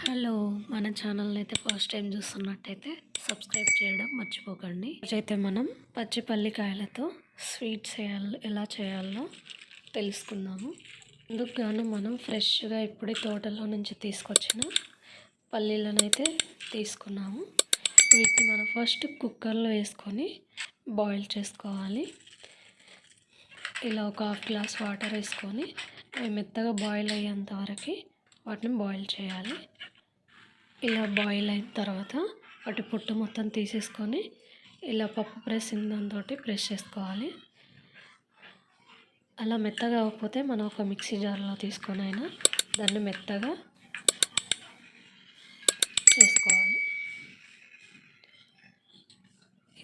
Hello మన ఛానల్ని అయితే ఫస్ట్ టైం చూస్తున్నట్టయితే సబ్స్క్రైబ్ చేయడం మర్చిపోకండి. అయితే మనం పచ్చిపల్లికాయలతో స్వీట్స్ చేయాలి ఎలా చేయాలో తెలుసుకుందాము. అందుకు గాను మనం ఫ్రెష్గా ఇప్పుడే తోటలో నుంచి తీసుకొచ్చిన పల్లీలనైతే తీసుకున్నాము. వీటిని మనం ఫస్ట్ కుక్కర్లో వేసుకొని బాయిల్ చేసుకోవాలి. ఇలా ఒక హాఫ్ గ్లాస్ వాటర్ వేసుకొని అవి మెత్తగా బాయిల్ అయ్యేంత వరకు వాటిని బాయిల్ చేయాలి. ఇలా బాయిల్ అయిన తర్వాత వాటి పొట్టు మొత్తం తీసేసుకొని ఇలా పప్పు ప్రెస్ దాంతో ప్రెస్ చేసుకోవాలి. అలా మెత్తగా అవ్వకపోతే మనం ఒక మిక్సీ జార్లో తీసుకొని అయినా దాన్ని మెత్తగా చేసుకోవాలి.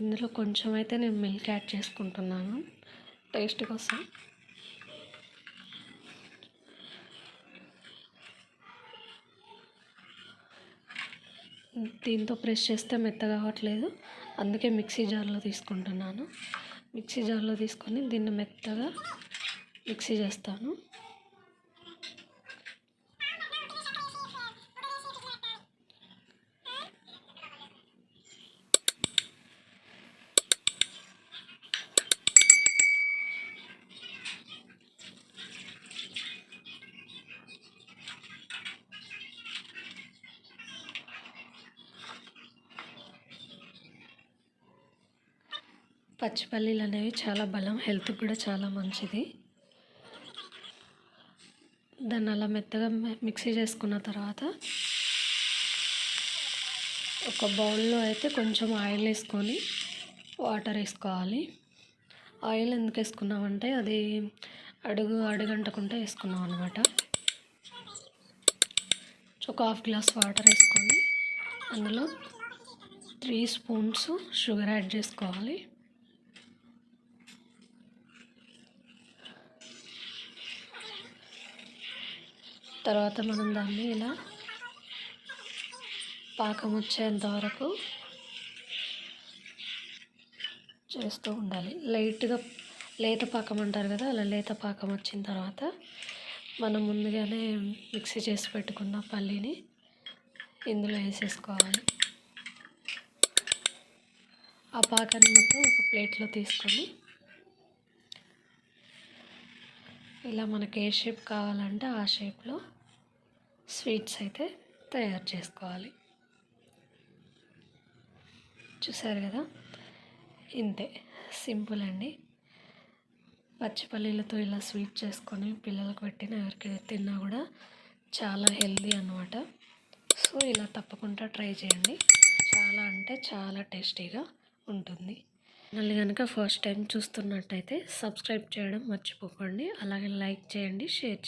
ఇందులో కొంచెం అయితే నేను మిల్క్ యాడ్ చేసుకుంటున్నాను. టేస్ట్ కోసం దీంతో ప్రెస్ చేస్తే మెత్తగా అవ్వట్లేదు. అందుకే మిక్సీ జార్లో తీసుకుంటున్నాను. మిక్సీ జార్లో తీసుకొని దీన్ని మెత్తగా మిక్సీ చేస్తాను. పచ్చిపల్లీలు అనేవి చాలా బలం హెల్త్కి కూడా చాలా మంచిది. దాన్ని అలా మెత్తగా మిక్సీ చేసుకున్న తర్వాత ఒక బౌల్లో అయితే కొంచెం ఆయిల్ వేసుకొని వాటర్ వేసుకోవాలి. ఆయిల్ ఎందుకు వేసుకున్నామంటే అది అడుగు అడుగంటకుండా వేసుకున్నాం అనమాట ఒక హాఫ్ గ్లాస్ వాటర్ వేసుకొని అందులో త్రీ స్పూన్స్ షుగర్ యాడ్ చేసుకోవాలి. తర్వాత మనం దాన్ని ఇలా పాకం వచ్చేంత వరకు చేస్తూ ఉండాలి. లైట్గా లేత పాకం అంటారు కదా అలా లేత పాకం వచ్చిన తర్వాత మనం ముందుగానే మిక్సీ చేసి పెట్టుకున్న పల్లీని ఇందులో వేసేసుకోవాలి. ఆ పాకాన్ని మొత్తం ఒక ప్లేట్లో తీసుకొని ఇలా మనకి ఏ షేప్ కావాలంటే ఆ షేప్లో స్వీట్స్ అయితే తయారు చేసుకోవాలి. చూసారు కదా? ఇంతే. సింపుల్ అండి. పచ్చిపల్లీలతో ఇలా స్వీట్ చేసుకొని పిల్లలకు పెట్టిన ఎవరికి తిన్నా కూడా చాలా హెల్దీ అనమాట సో ఇలా తప్పకుండా ట్రై చేయండి. చాలా అంటే చాలా టేస్టీగా ఉంటుంది. మళ్ళీ కనుక ఫస్ట్ టైం చూస్తున్నట్టయితే సబ్స్క్రైబ్ చేయడం మర్చిపోకండి. అలాగే లైక్ చేయండి షేర్ చేయండి.